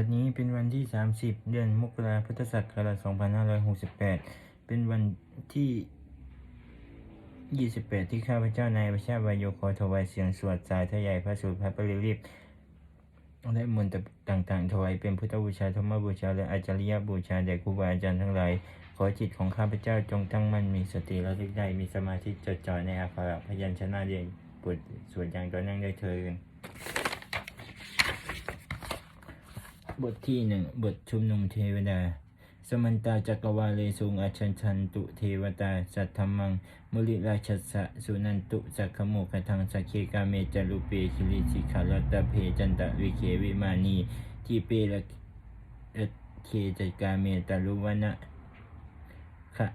บัดนี้เป็นวันที่ 30 เดือนมกราพุทธศักราช2568 เป็นวันที่ 28 ที่ข้าพเจ้านายประชาบายโยขอถวายเสียงสวดสายทยายพระสูตรพระปริริพและมนต์ต่างๆถวายเป็นพุทธบูชาธรรมบูชา และอาจาริยบูชาแด่ครูบาอาจารย์ทั้งหลาย ขอจิตของข้าพเจ้าจงตั้งมั่นมีสติระลึกได้มีสมาธิจดจ่อในอาภาระพยัญชนะเดียงบทสวดอย่างต่อเนื่องได้เถิด บทที่หนึ่งบทชุมนุมเทวดา สมันตาจักรวาเลสุงอาชันชันตุเทวตา สัทธมัง มุลิราชสะสุนันตุสักขโมกทังสักเคกาเมจารุเปคิริสิขาลตะเพจันตะวิเควิมานีทีเประเคจักาเมตารุวนะขะ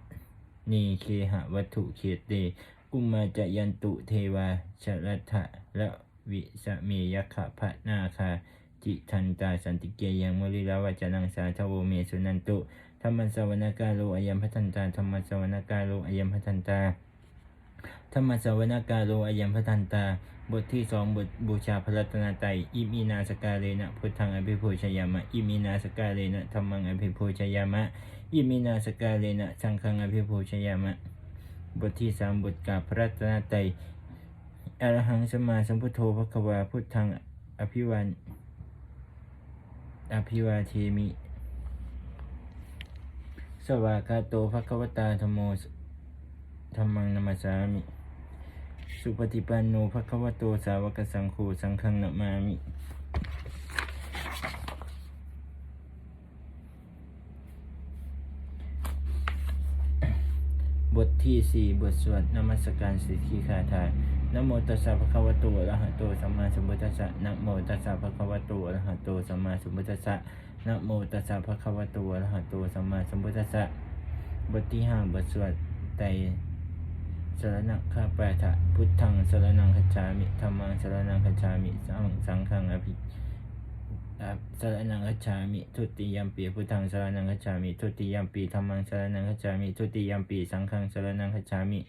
นีเคหะวัตถุเขเตกุมมาจะยันตุเทวาชรัตถะและวิสเมยขะพะนาคา จิทันตาสันติเกยังมุลิลาวาจนังสาทโวเมสุนันตุธรรมสวนกาโลอยัมพัทันตาธรรมสวนกาโลอยัมพัทันตาธรรมสวนกาโลอยัมพัทันตา บทที่สองบทบูชาพระรัตนตรัยอิมีนาสกาเลนะพุทธังอภิภูชยามะอิมีนาสกาเลนะธรรมังอภิภูชยามะอิมีนาสกาเลนะสังฆังอภิภูชยามะ บทที่สามบทกาพระรัตนตรัยอรหังสมมาสัมพุทโธพระควาพุทธังอภิวัน อภิวาเทมิ สวากาโตภควตาธโมธรรมังนามาสามิ สุปฏิปันโนภควโตสาวกสังโฆสังฆังนามามิบทที่สี่บทสวดนมัสการสิทธิคาถา นะโมตัสสะภะคะวะโตอะระหะโตสัมมาสัมพุทธัสสะนะโมตัสสะภะคะวะโตอะระหะโตสัมมาสัมพุทธัสสะนะโมตัสสะภะคะวะโตอะระหะโตสัมมาสัมพุทธัสสะบทที่ห้าบทสวดไตรสรณะข้าปาฐะพุทธังสรนังคัจฉามิธัมมังสรนังคัจฉามิสังสังฆังอภิอ่าสรนังคัจฉามิทุติยมปีพุทธังสรนังคัจฉามิทุติยมปีธัมมังสรนังคัจฉามิทุติยมปีสังฆังสรนังคัจฉามิ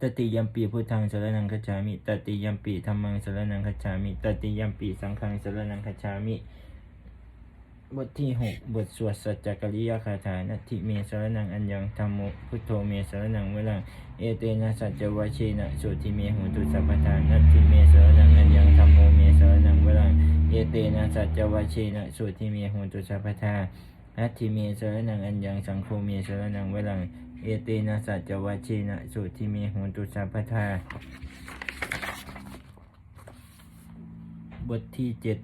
ตติยัมปีพุทธังสรนังคัจฉามิ ตติยัมปีธรรมังสรนังคัจฉามิ ตติยัมปีสังฆังสรนังคัจฉามิ บทที่หกบทสวดสัจจกริยคาถานัตถิเมสรนังอัญญังธรรมโมพุทโธเมสรนังเวลัง เอเตนะสัจจวชเชนะสุติเมหุตุสัพพทานัตถิเมสรนังอัญญังธรรมโมเมสรนังเวลัง เอเตนะสัจจวชเชนะสุติเมหุตุสัพพทานัตถิเมสรนังอัญญังสังโฆเมสรนังเวลัง เอเตนะสัจวัชเชนะสุทิเมหุนตุสัพพทาบทที่เจ็ด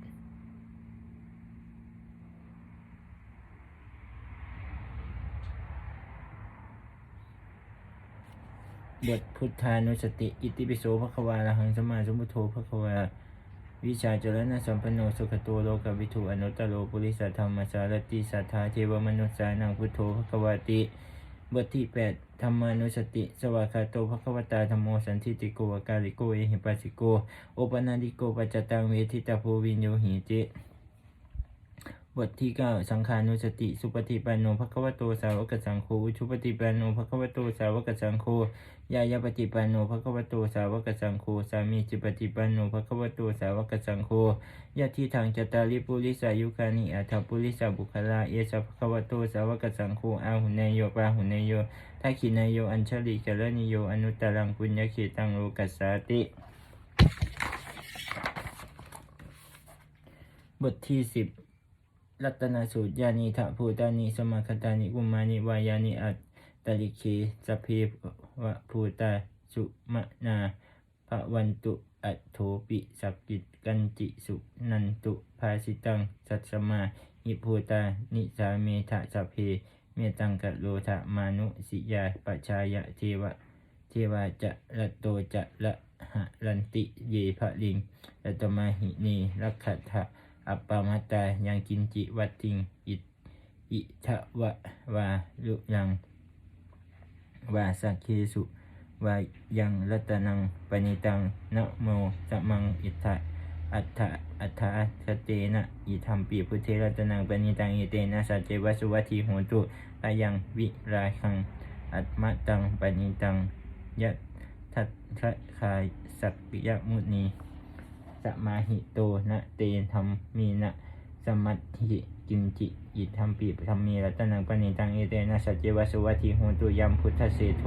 บทพุทธานุสติ อิติปิโสภควาละหังสมาสมุทโธภควา วิชาเจริญสัมปโนสุขโตโลกวิทูอนุตตโรปุริสธรรมสารติสัทธาเทวมนุษสานังพุทโธภควาติ บทที่ 8 ธรรมานุสติ สวากาโตภควตาธรรมโมสันทิติโกวากาลิโก เอหิปัสสิโก โอปนาลิโกปัจจตังเวทิตาภูวินโยหิเจ บทที่9สังขานุสติ สุปฏิปันโนภควโตสาวกสังโฆอุชุปฏิปันโนภควโตสาวกสังโฆยายาปฏิปันโนภควโตสาวกสังโฆสามีจิปฏิปันโนภควโตสาวกสังโฆยะที่ทางจตาริปุริสายุคานิอัฏฐปุริสาบุคลาเอสะภควโตสาวกสังโฆอาหุเนโยปาหุเนโยทักขินาโยอัญชลิกะนิโยอนุตตรังปุญญเขตังโลกัสสาติบทที่สิบ รัตนสูตรยานิทะภูตานิสมาคตานิกุมานิวายานิอัตตลิเคสพเพวะภูตาสุมนาภวันตุอัตโถปิสักกิตกันจิสุนันตุภาสิตังสัตสมาหิภูตานิสาเมทะสพเพเมตังกะโลทะมานุสิยาปชายะเทวะเทวาจะระโตจะละหะรันติเยภะลิงรัตมาหินีรักขัตถะ อัปปามาตายังกินจิวัตติงอิอิทะวะวาลุยังวาสักเคสุวายังรัตนังปณิตังนะโมสมังอิทะอัฏฐะอัฏฐะสเตนะอิธรรมปีพุทเทรัตนังปณิตังอิเตนะสัจเจวสุวัตถีโหตุอายังวิราคังอัตมะตังปณิตังยะทัตทะคายสักยมุนี สมาหิโตนะเตธรรมมีนะสมัติกินจิอิทัมปีธรรมีรัตนังปณิตังเอเตนะสัจเจวสุวัติโหตุยัมพุทธเศโธ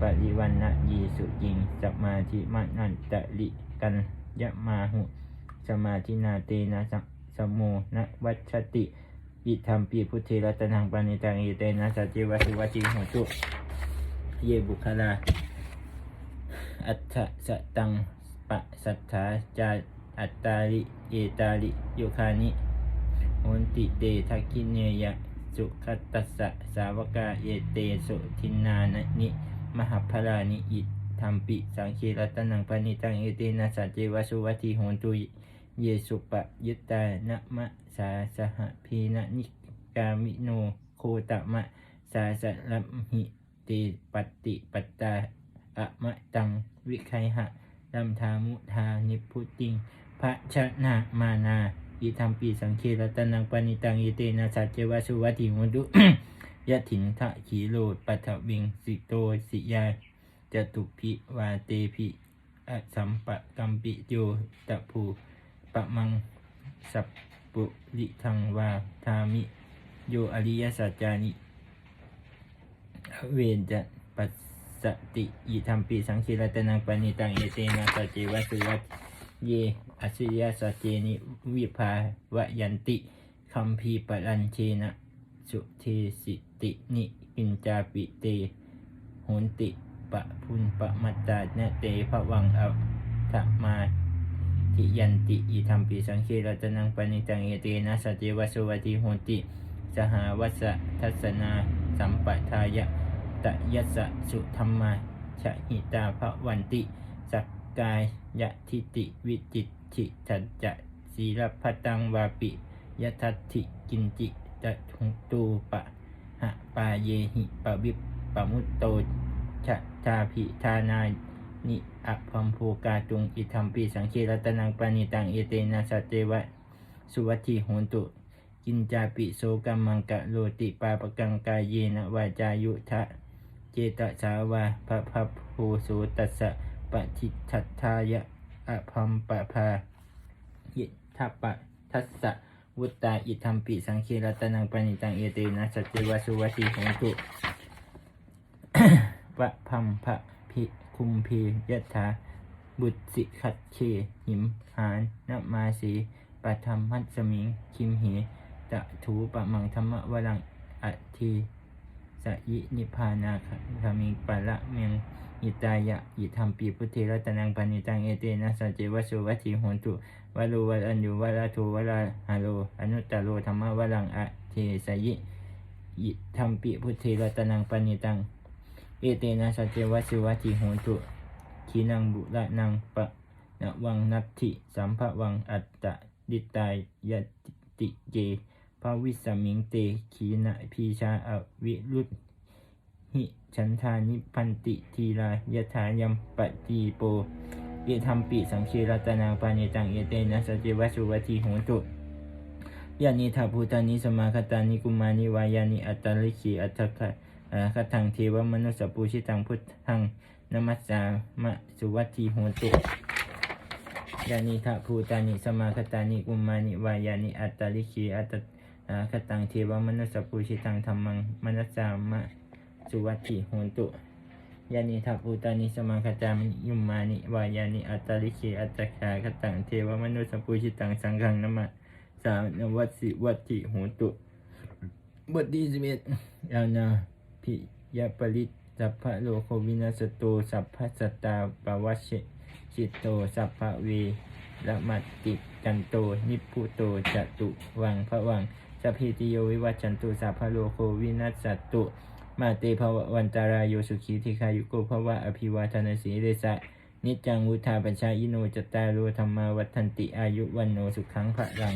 ปริวันนะยีสุจิงสมาธิมานันตะลิกันยะมาหุ สมาธินาเตนะสังสมโมนะวัชติอิทัมปีพุทธิรัตนังปณิตังเอเตนะสัจเจวสุวัติโหตุเยบุคลาอัฏฐสตัง ปะสัทธาจาอัตตาลิเอตาลิโยคานิโหนติเตทักขิเนยะสุขัตตัสสะสาวกาเยเตสุทินนานะนิ มหาพลานิอิธรรมปิสังคีรัตนังปณิตังเอเตนะสัจเจวสุวัติโหนตุเยสุปะยุตตานะมะสาสหพีนะนิกามิโนโคตมะสาสลัมหิติปฏิปตาอะมะตังวิไคหะ ลัมทามุทานิพุติงพระชนะมานาอิธรรมปีสังเครตนังปณิตังอิเตนะสัจเจวสุวัติมุตุยะถินทะขีโลดปัทวิงสิโตสิยาจตุพิวาเตพิอสัมปะกัมปิโยตะภูปะมังสัพปุริทังวาทามิ โยอริยสัจจานิ เวนจะปัส สติอิธรรมปีสังคีรัตนังปณิตังเอเตนะสัจเจวสุวัตเยอสิยาสัจเจนิวิภาวะยันติคัมภีปรัญเชนะสุเทสิตินิกินจาปิเตโหนติปะพุนปะมัตตาเนเตภวังอัตมาทิยันติอิธรรมปีสังคีรัตนังปณิตังเอเตนะสัจเจวสุวัติโหนติสหาวัสทัศนาสัมปทายะ ตยัสสะสุธรรมาชะหิตาภวันติ สักกายยะทิติวิจิตฉิทัจจะศีลพัตังวาปิยทัตถิกินจิตะทุตูปะหะปาเยหิปะวิปปะมุตโตชะชาภิทานานิอะพัมโภกาตุงอิทัมปีสังเครัตนังปานิตังเอเตนะสัจเจวะสุวัตถิโหนตุกินจาปิโสกัมมังกะโลติปาปกังกายเยนะวาจายุทะ เจตสาวาพระพัพโหสุตัสสะปะทิทัตทายะอะพัมปะพายิทัปปะทัสสะวุตตาอิทัมปิสังเครัตนังปณิตังเอเตนะสัจเจวะสุวัติโหนตุปะพัมพะพิคุมพียะถาบุตสิขัดเคหิมหานนมาสีปะธรรมัสมิงคิมเหตะถูปะมังธรรมวรังอัตที สยินิพพานาคามิปะละเมียงอิตายะอิธรรมปีพุทธิรัตนังปณิตังเอเตนะสัจเจวสุวัติโหนตุวะโลวะอัญญูวะลาโทวะลาฮาโลอนุตตโรธรรมวรังอัตเทสยิอิธรรมปีพุทธิรัตนังปณิตังเอเตนะสัจเจวสุวัติโหนตุขีนังบุระนังปะนวังนัตถิสัมภวังอัตตะดิตายยติเจ พระวิสมิงเตขีนะพีชาอวิรุตหิฉันทานิพันติทีลายถายัมปฏิโปเอธรรมปิสังเครัตนางปานิตังเอเตนะสัจเจวสุวัติโหนตุยานิทาภูตานิสมาคตานิกุมานิวายานิอัตตลิขีอัตถะอ่าคทังเทวมนุสปูชิตังพุทธังนมัสสามะสุวัติโหนตุยานิทะภูตานิสมาคตานิกุมานิวายานิอัตตลิคีอัตตา คตังเทวมนุสสปุชิตังธรรมังมนัสสามะสุวัติโหนตุยานิทะภูตานิสมาคตานิยุมมานิวายานิอัตตาลิคีอัตตาคตังเทวมนุสสปุชิตังสังฆังนมะสามนวัสิวัติโหนตุบทที่สิบเอ็ดยาวนาพิยปริตสัพพะโลโควินาสโตสัพพะสตาปวัชเชชิตโตสัพพะเวละมัตติกันโต นิพุโตจตุวังพระวัง สพิติโยวิวัชันตุสัพพะโลโควินัสสตุมาเตภววันตารายโยสุขีทิคายุโกภวะอภิวาทนาสีเดสะนิจังวุธาปัญชาอิโนจตารุธรรมาวัฒนติอายุวันโนสุขังพระรัง